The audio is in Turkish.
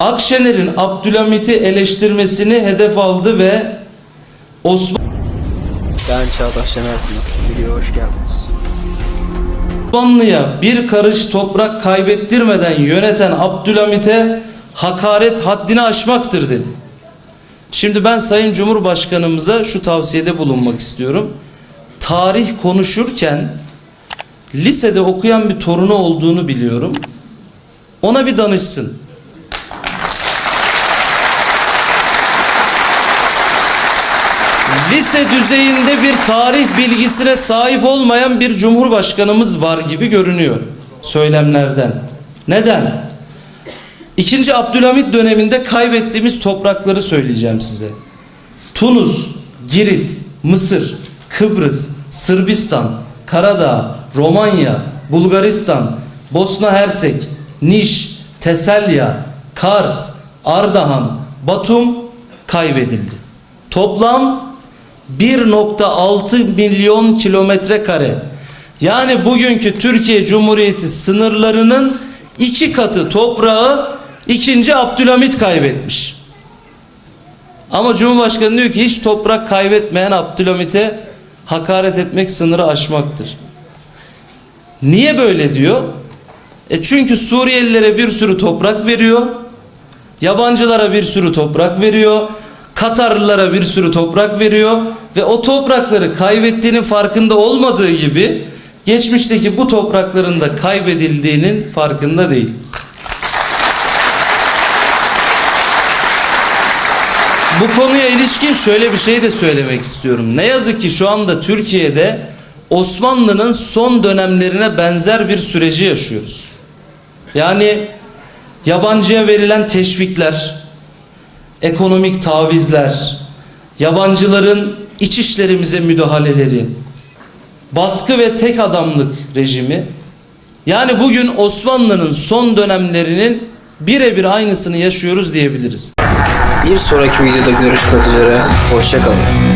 Akşener'in Abdülhamit'i eleştirmesini hedef aldı ve Ben Çağdaş Şener Pınar. Videoya hoş geldiniz. Osmanlı'ya bir karış toprak kaybettirmeden yöneten Abdülhamit'e hakaret haddini aşmaktır dedi. Şimdi ben Sayın Cumhurbaşkanımıza şu tavsiyede bulunmak istiyorum. Tarih konuşurken lisede okuyan bir torunu olduğunu biliyorum. Ona bir danışsın. Lise düzeyinde bir tarih bilgisine sahip olmayan bir cumhurbaşkanımız var gibi görünüyor söylemlerden. Neden? İkinci Abdülhamit döneminde kaybettiğimiz toprakları söyleyeceğim size. Tunus, Girit, Mısır, Kıbrıs, Sırbistan, Karadağ, Romanya, Bulgaristan, Bosna Hersek, Niş, Teselya, Kars, Ardahan, Batum kaybedildi. Toplam 1.6 milyon kilometre kare. Yani bugünkü Türkiye Cumhuriyeti sınırlarının iki katı toprağı 2. Abdülhamit kaybetmiş. Ama Cumhurbaşkanı diyor ki hiç toprak kaybetmeyen Abdülhamit'e hakaret etmek sınırı aşmaktır. Niye böyle diyor? E çünkü Suriyelilere bir sürü toprak veriyor. Yabancılara bir sürü toprak veriyor. Katarlılara bir sürü toprak veriyor ve o toprakları kaybettiğinin farkında olmadığı gibi geçmişteki bu toprakların da kaybedildiğinin farkında değil. Bu konuya ilişkin şöyle bir şey de söylemek istiyorum. Ne yazık ki şu anda Türkiye'de Osmanlı'nın son dönemlerine benzer bir süreci yaşıyoruz. Yani yabancıya verilen teşvikler, ekonomik tavizler, yabancıların iç işlerimize müdahaleleri, baskı ve tek adamlık rejimi, yani bugün Osmanlı'nın son dönemlerinin birebir aynısını yaşıyoruz diyebiliriz. Bir sonraki videoda görüşmek üzere. Hoşçakalın.